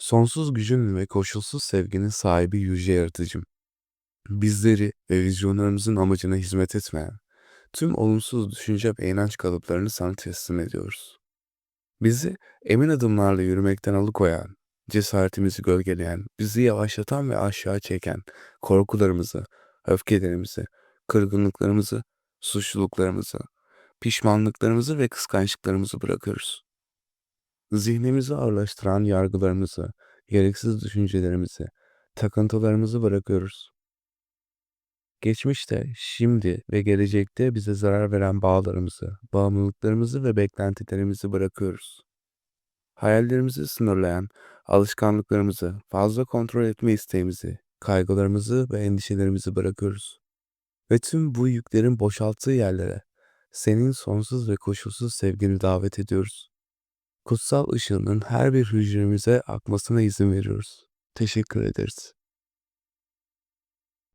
Sonsuz gücün ve koşulsuz sevginin sahibi Yüce Yaratıcım, bizleri ve vizyonlarımızın amacına hizmet etmeyen tüm olumsuz düşünce ve inanç kalıplarını sana teslim ediyoruz. Bizi emin adımlarla yürümekten alıkoyan, cesaretimizi gölgeleyen, bizi yavaşlatan ve aşağı çeken korkularımızı, öfkelerimizi, kırgınlıklarımızı, suçluluklarımızı, pişmanlıklarımızı ve kıskançlıklarımızı bırakıyoruz. Zihnimizi ağırlaştıran yargılarımızı, gereksiz düşüncelerimizi, takıntılarımızı bırakıyoruz. Geçmişte, şimdi ve gelecekte bize zarar veren bağlarımızı, bağımlılıklarımızı ve beklentilerimizi bırakıyoruz. Hayallerimizi sınırlayan alışkanlıklarımızı, fazla kontrol etme isteğimizi, kaygılarımızı ve endişelerimizi bırakıyoruz. Ve tüm bu yüklerin boşalttığı yerlere senin sonsuz ve koşulsuz sevgini davet ediyoruz. Kutsal ışığının her bir hücremize akmasına izin veriyoruz. Teşekkür ederiz.